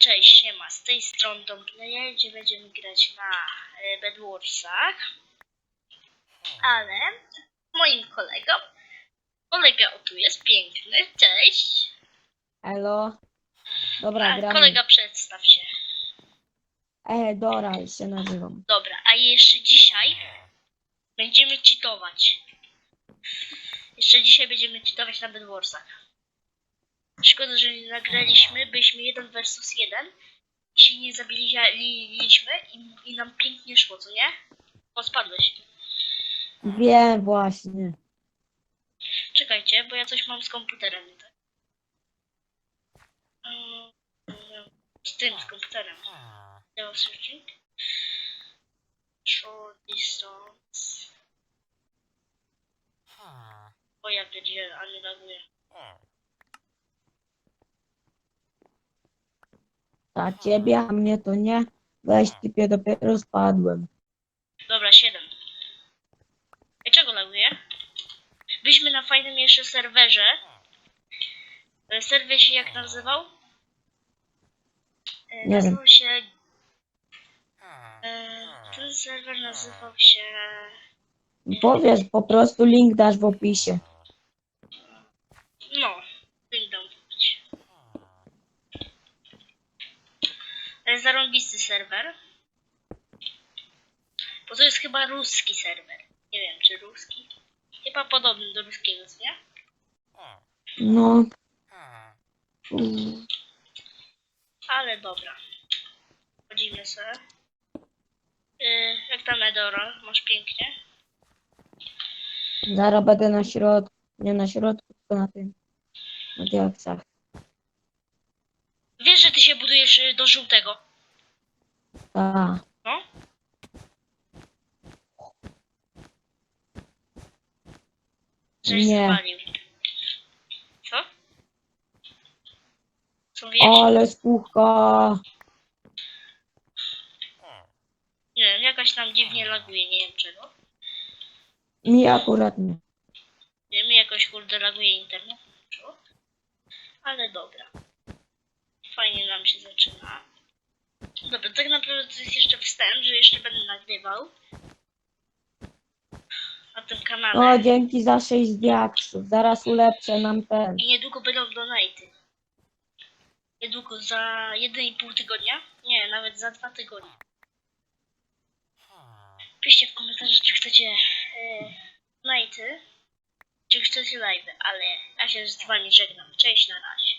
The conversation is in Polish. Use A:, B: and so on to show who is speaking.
A: Cześć, siema, z tej strony Dom Player, gdzie będziemy grać na e, Bedwarsach, ale z moim kolegą, kolega o tu jest piękny, cześć,
B: Elo. Dobra,
A: a
B: gramy.
A: kolega przedstaw się,
B: E, Dora się nazywam.
A: dobra, a jeszcze dzisiaj będziemy cheatować, jeszcze dzisiaj będziemy cheatować na Bedwarsach. Szkoda, że nie nagraliśmy, byliśmy jeden versus jeden i się nie zabiliśmy i, i nam pięknie szło, co nie? O, spadłeś.
B: Wiem właśnie.
A: Czekajcie, bo ja coś mam z komputerem, nie tak? Mm, Z tym, z komputerem. Zero searching. Short distance. O ja gdzie, a nie
B: Za ciebie, a mnie to nie. Weź typie, dopiero spadłem.
A: Dobra, 7. Ej, czego laguje? Byliśmy na fajnym jeszcze serwerze. E, Serwer się jak nazywał? E,
B: Nie
A: nazywał się... E, ten serwer nazywał się...
B: Powiesz, po prostu link dasz w opisie.
A: No, link dam wbić. To jest zarąbisty serwer. Bo to jest chyba ruski serwer. Nie wiem, czy ruski. Chyba podobny do ruskiego, co nie?
B: No.
A: Ale dobra. Chodzimy sobie. Yy, jak tam Edora? Masz pięknie.
B: Zaraz będę na środku. Nie na środku, tylko na tym. Na diaksach.
A: Wiesz, że ty się budujesz y, do żółtego.
B: Tak.
A: No? Żeś
B: Nie.
A: zwalił. Co? Co wiesz?
B: Ale spucha.
A: Nie wiem, jakoś tam dziwnie laguje, nie wiem czego.
B: Mi akurat nie.
A: Nie, mi jakoś kurde laguje internet. Czego? Ale dobra. Fajnie nam się zaczyna. Dobra, tak naprawdę to jest jeszcze wstęp, że jeszcze będę nagrywał. Na tym kanale.
B: O, dzięki za 6 diaksów. Zaraz ulepszę nam ten.
A: I niedługo będą donaty. Niedługo, za 1,5 tygodnia? Nie, nawet za 2 tygodnie. Piszcie w komentarzach, czy chcecie donaty, czy chcecie live, ale ja się z wami żegnam. Cześć, na razie.